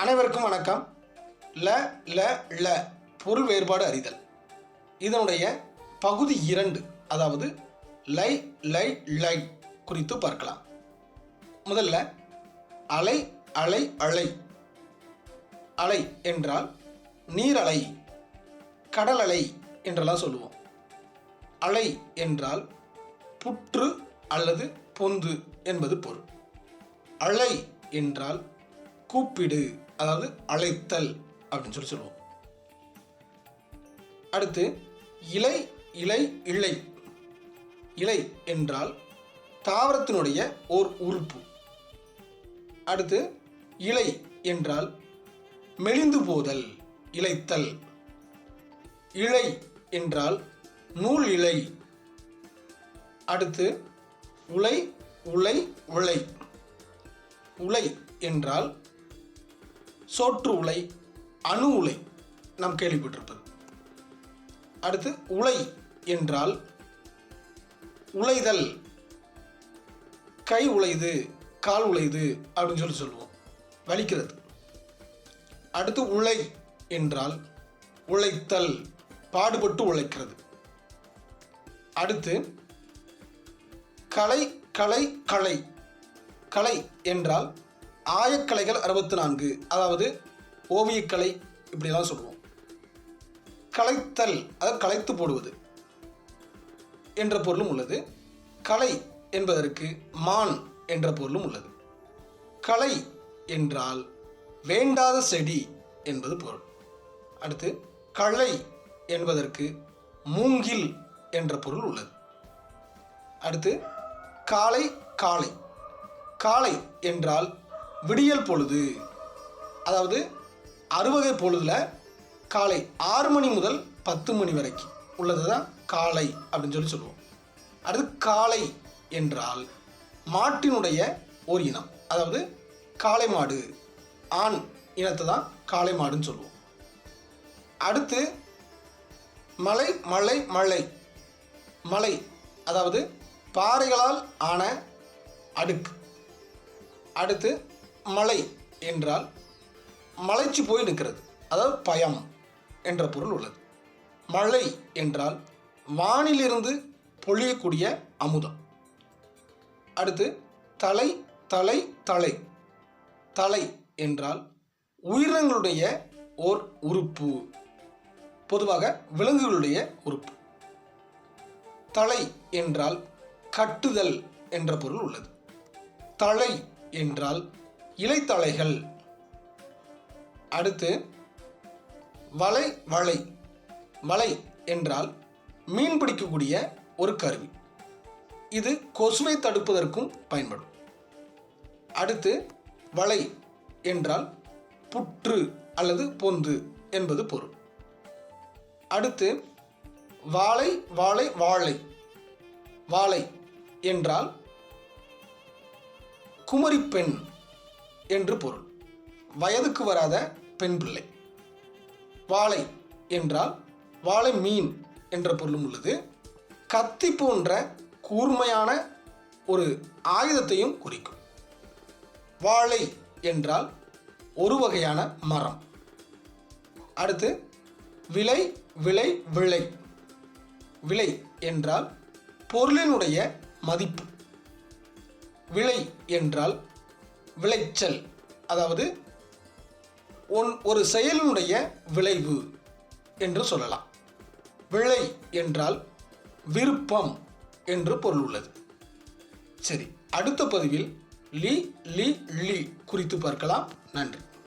அனைவருக்கும் வணக்கம். ல ல ல பொருள் வேறுபாடு அறிதல். இதனுடைய பகுதி இரண்டு அதாவது லை லை லை குறித்து பார்க்கலாம். முதல்ல அலை அலை அலை. அலை என்றால் நீரலை கடல் அலை என்றெல்லாம் சொல்லுவோம். அலை என்றால் புற்று அல்லது பொந்து என்பது பொருள். அலை என்றால் கூப்பிடு அதாவது அழைத்தல் அப்படின்னு சொல்லி சொல்லுவோம். அடுத்து இலை இலை இலை இலை என்றால் தாவரத்தினுடைய ஓர் உறுப்பு. அடுத்து இலை என்றால் மெலிந்து போதல் இலைத்தல் இழை என்றால் நூல் இலை அடுத்து உலை உலை உலை உலை என்றால் சோற்று உலை அணு உலை நாம் கேள்விப்பட்டிருப்பது. அடுத்து உலை என்றால் உழைதல் கை உழைது கால் உழைது அப்படின்னு சொல்லி சொல்லுவோம். வலிக்கிறது. அடுத்து உழை என்றால் உழைத்தல் பாடுபட்டு உழைக்கிறது. அடுத்து கலை கலை கலை. கலை என்றால் ஆயக்கலைகள் அறுபத்தி நான்கு அதாவது ஓவியக்கலை இப்படிலாம் சொல்லுவோம். கலைத்தல் அதாவது கலைத்து போடுவது என்ற பொருளும் உள்ளது. கலை என்பதற்கு மான் என்ற பொருளும் உள்ளது. கலை என்றால் வேண்டாத செடி என்பது பொருள். அடுத்து களை என்பதற்கு மூங்கில் என்ற பொருள் உள்ளது. அடுத்து காலை காலை காலை என்றால் விடியல் பொழுது அதாவது அறுவகை பொழுதில் காலை ஆறு மணி முதல் பத்து மணி வரைக்கும் உள்ளது தான் காலை அப்படின்னு சொல்லி சொல்லுவோம். அடுத்து காளை என்றால் மாட்டினுடைய ஒரு இனம். அதாவது காளை மாடு ஆண் இனத்தை தான் காளை மாடுன்னு சொல்லுவோம். அடுத்து மலை மலை மலை மலை அதாவது பாறைகளால் ஆன அடுக்கு. அடுத்து மலை என்றால் மலைச்சு போய் நிற்கிறது. அதாவது பயம் என்ற பொருள் உள்ளது. மழை என்றால் வானிலிருந்து பொழியக்கூடிய அமுதம். அடுத்து தலை தலை தலை. தலை என்றால் உயிரினங்களுடைய ஓர் உறுப்பு. பொதுவாக விலங்குகளுடைய உறுப்பு. தலை என்றால் கட்டுதல் என்ற பொருள் உள்ளது. தலை என்றால் இலைத்தழைகள். அடுத்து வலை வலை வலை என்றால் மீன் பிடிக்கக்கூடிய ஒரு கருவி. இது கொசுவை தடுப்பதற்கும் பயன்படும். அடுத்து வலை என்றால் புற்று அல்லது பொந்து என்பது பொருள். அடுத்து வாழை வாழை வாழை வாழை என்றால் குமரிப்பெண் என்று பொருள். வயதுக்கு வராத பெண் பிள்ளை. வாழை என்றால் வாழை மீன் என்ற பொருளும் உள்ளது. கத்தி போன்ற கூர்மையான ஒரு ஆயுதத்தையும் குறிக்கும். வாழை என்றால் ஒரு வகையான மரம். அடுத்து விலை விலை விலை விலை என்றால் பொருளினுடைய மதிப்பு. விலை என்றால் விளைச்சல். அதாவது ஒன் ஒரு செயலினுடைய விளைவு என்று சொல்லலாம். விளை என்றால் விருப்பம் என்று பொருள் உள்ளது. சரி அடுத்த பதிவில் லி லி லி குறித்து பார்க்கலாம். நன்றி.